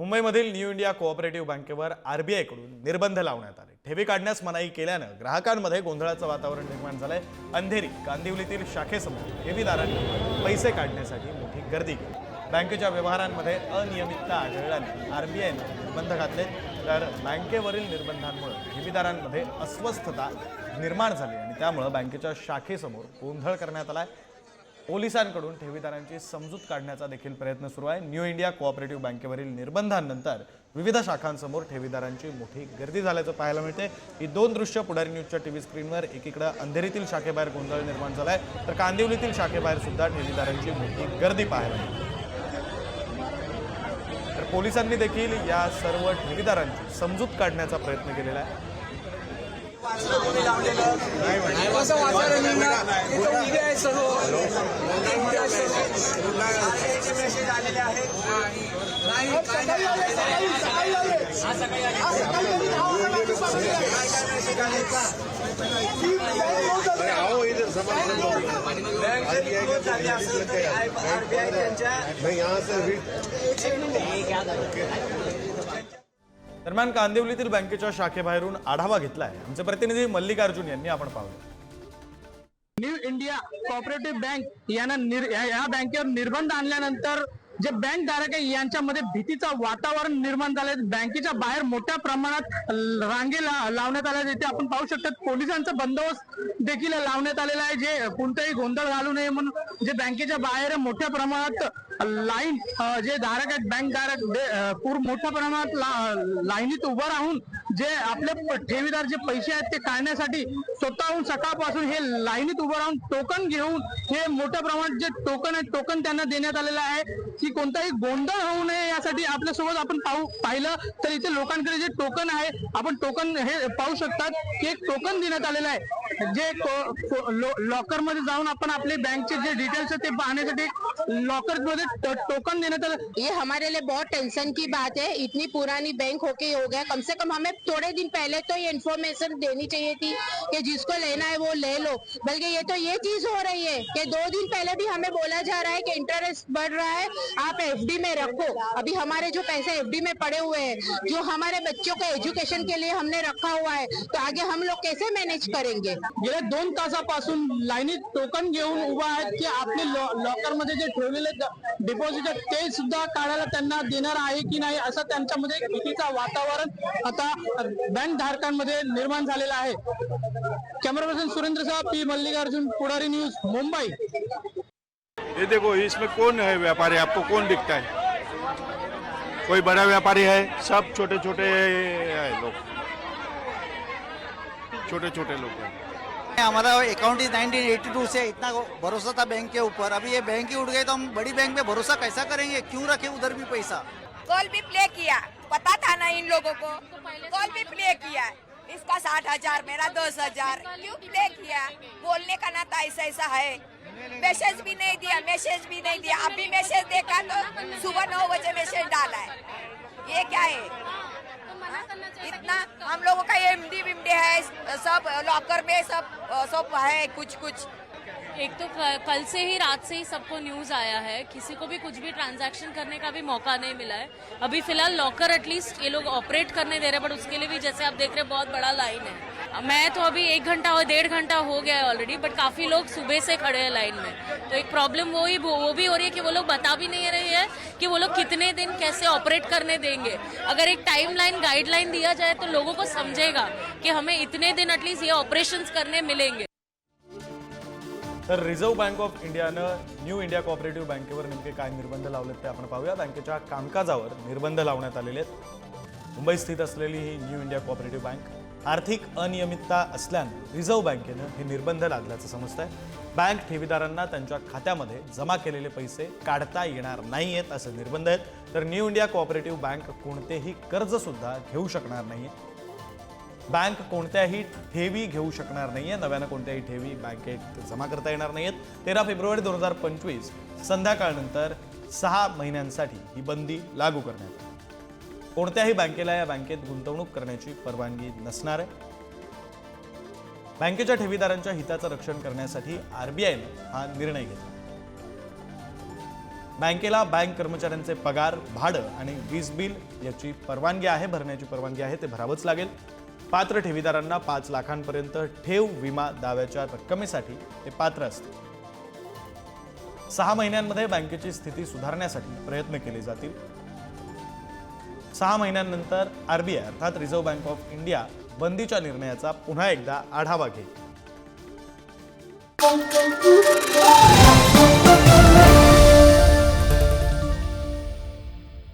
मुंबईमधील new India cooperative बँकेवर आरबीआयकडून निर्बंध लावण्यात आले. ठेवी काढण्यास मनाई केल्यानं ग्राहकांमध्ये गोंधळाचं वातावरण निर्माण झालंय. अंधेरी कांदिवलीतील शाखेसमोर ठेवीदारांनी पैसे काढण्यासाठी मोठी गर्दी केली. बँकेच्या व्यवहारांमध्ये अनियमितता आढळल्याने आरबीआयनं निर्बंध घातले. तर बँकेवरील निर्बंधांमुळे ठेवीदारांमध्ये अस्वस्थता निर्माण झाली आणि त्यामुळं बँकेच्या शाखेसमोर गोंधळ करण्यात आलाय. पोलिसांकडून ठेवीदारांची समजूत काढण्याचा देखील प्रयत्न सुरू आहे. न्यू इंडिया कोऑपरेटिव्ह बँकेवरील निर्बंधांनंतर विविध शाखांसमोर ठेवीदारांची मोठी गर्दी झाल्याचं पाहायला मिळते ही दोन दृश्य पुढारी न्यूजच्या टीव्ही स्क्रीनवर एकीकडे अंधेरीतील शाखेबाहेर गोंधळ निर्माण झालाय तर कांदिवलीतील शाखेबाहेर सुद्धा ठेवीदारांची मोठी गर्दी पाहायला मिळते तर पोलिसांनी देखील या सर्व ठेवीदारांची समजूत काढण्याचा प्रयत्न केलेला आहे. कसं वातावरण इथं उभे सर्व मेसेज आलेले आहेत नाही काय आरबीआय त्यांच्या दरम्यान कांदिवलीतील बँकेच्या शाखेबाहेरून आढावा घेतलाय. आमचे प्रतिनिधी मल्लिकार्जुन यांनी आपण पाहूया. इंडिया कॉपरेटिव्ह बँक यांना या बँकेवर निर्बंध आणल्यानंतर जे बँक धारक आहे यांच्यामध्ये भीतीचं वातावरण निर्माण झालंय. बँकेच्या बाहेर मोठ्या प्रमाणात रांगे लावण्यात आल्या तिथे आपण पाहू शकतो पोलिसांचा बंदोबस्त देखील लावण्यात आलेला आहे. जे कोणताही गोंधळ घालू नये म्हणून जे बँकेच्या बाहेर मोठ्या प्रमाणात लाईन जे धारक आहेत बँक धारक पूर मोठ्या प्रमाणात लाईनीत उभं राहून जे आपले ठेवीदार जे पैसे आहेत ते काढण्यासाठी स्वतःहून सकाळपासून हे लाईनीत उभं राहून टोकन घेऊन हे मोठ्या प्रमाणात जे टोकन आहे टोकन त्यांना देण्यात आलेलं आहे. की कोणताही गोंधळ होऊ नये यासाठी आपल्यासोबत आपण पाहू पाहिलं तर इथे लोकांकडे जे टोकन आहे आपण टोकन हे पाहू शकतात की एक टोकन देण्यात आलेलं आहे. जे लॉकरमध्ये जाऊन आपण आपले बँकचे जे डिटेल्स आहेत ते पाहण्यासाठी लॉकरमध्ये टोकन देण्यात आलं. ये हमारे लिए बहुत टेंशन की बात है। इतनी पुरानी बैंक होके हो गया। कम से कम हमें थोड़े दिन पहले तो ये इन्फॉर्मेशन देनी चाहिए थी कि जिसको लेना है वो ले लो। बल्कि ये तो ये चीज़ हो रही है कि दो दिन पहले भी हमें बोला जा रहा है कि इंटरेस्ट बढ़ रहा है, आप एफडी में रखो। अभी हमारे जो पैसे एफडी में पड़े हुए हैं, जो हमारे बच्चों के एजुकेशन के लिए हमने रखा हुआ है तो आगे हम लोग कैसे मैनेज करेंगे? गेल्या दोन तासापासून लाईनीत टोकन घेऊन उभा आहेत की आपले लॉकर मध्ये जे ठेवलेले डिपॉझिट ते सुद्धा काढायला त्यांना देणार आहे की नाही, असं त्यांच्यामध्ये भीतीचा वातावरण आता बँक धारकांमध्ये निर्माण झालेलं आहे. Camera person Surendra Saheb P. Mallikarjun Pudhari news Mumbai. ये देखो इसमें कौन है व्यापारी? आपको कौन दिखता है? कोई बड़ा व्यापारी है? सब छोटे छोटे है लोग। छोटे छोटे लोग हैं। हमारा अकाउंट इज़ 1982 से इतना भरोसा था बैंक के ऊपर। अभी ये बैंक ही उठ गए तो हम बड़ी बैंक में भरोसा कैसा करेंगे? क्यों रखे उधर भी पैसा? कॉल भी प्ले किया। लोगों को कॉल भी प्ले किया है। इसका साठ हज़ार, मेरा दस हज़ार। क्यों प्ले किया बोलने का ना था ऐसा ऐसा है। मैसेज भी नहीं दिया मैसेज भी नहीं दिया। अभी मैसेज देखा तो सुबह नौ बजे मैसेज डाला है। ये क्या है? इतना हम लोगों का एमडी विमडी है, सब लॉकर में सब सब है कुछ कुछ एक तो कल से ही, रात से ही सबको न्यूज़ आया है। किसी को भी कुछ भी ट्रांजैक्शन करने का भी मौका नहीं मिला है। अभी फ़िलहाल लॉकर एटलीस्ट ये लोग ऑपरेट करने दे रहे हैं बट उसके लिए भी जैसे आप देख रहे हैं, बहुत बड़ा लाइन है। मैं तो अभी एक घंटा और डेढ़ घंटा हो गया है ऑलरेडी बट काफ़ी लोग सुबह से खड़े हैं लाइन में। तो एक प्रॉब्लम वो ही, वो भी हो रही है कि वो लोग बता भी नहीं रहे हैं कि वो लोग कितने दिन कैसे ऑपरेट करने देंगे। अगर एक टाइम लाइन गाइडलाइन दिया जाए तो लोगों को समझेगा कि हमें इतने दिन एटलीस्ट ये ऑपरेशन करने मिलेंगे। तर रिझर्व्ह बँक ऑफ इंडियानं न्यू इंडिया कॉपरेटिव्ह बँकेवर नेमके काय निर्बंध लावलेत ते आपण पाहूया. बँकेच्या कामकाजावर निर्बंध लावण्यात आलेले आहेत. मुंबई स्थित असलेली ही न्यू इंडिया कॉपरेटिव्ह बँक आर्थिक अनियमितता असल्यानं रिझर्व्ह बँकेनं हे निर्बंध लादल्याचं समजतंय. बँक ठेवीदारांना त्यांच्या खात्यामध्ये जमा केलेले पैसे काढता येणार नाही आहेत असे निर्बंध आहेत. तर न्यू इंडिया कोऑपरेटिव्ह बँक कोणतेही कर्जसुद्धा घेऊ शकणार नाहीये. बँक कोणत्याही ठेवी घेऊ शकणार नाहीये. नव्यानं कोणत्याही ठेवी बँकेत जमा करता येणार नाही आहेत तेरा फेब्रुवारी दोन हजार पंचवीस संध्याकाळनंतर सहा महिन्यांसाठी ही बंदी लागू करण्यात आली. कोणत्याही बँकेला या बँकेत गुंतवणूक करण्याची परवानगी नसणार आहे. बँकेच्या ठेवीदारांच्या हिताचं रक्षण करण्यासाठी आरबीआयनं हा निर्णय घेतला. बँकेला बँक कर्मचाऱ्यांचे पगार भाडं आणि वीज बिल याची परवानगी आहे भरण्याची परवानगी आहे ते भरावंच लागेल. पात्र ठेवीदारांना पाच लाखांपर्यंत ठेव विमा दाव्याच्या रक्कमेसाठी ते पात्र असतील. सहा महिन्यांमध्ये बँकेची स्थिती सुधारण्यासाठी प्रयत्न केले जातील. सहा महिन्यांनंतर आरबीआय अर्थात रिझर्व्ह बँक ऑफ इंडिया बंदीच्या निर्णयाचा पुन्हा एकदा आढावा घेईल.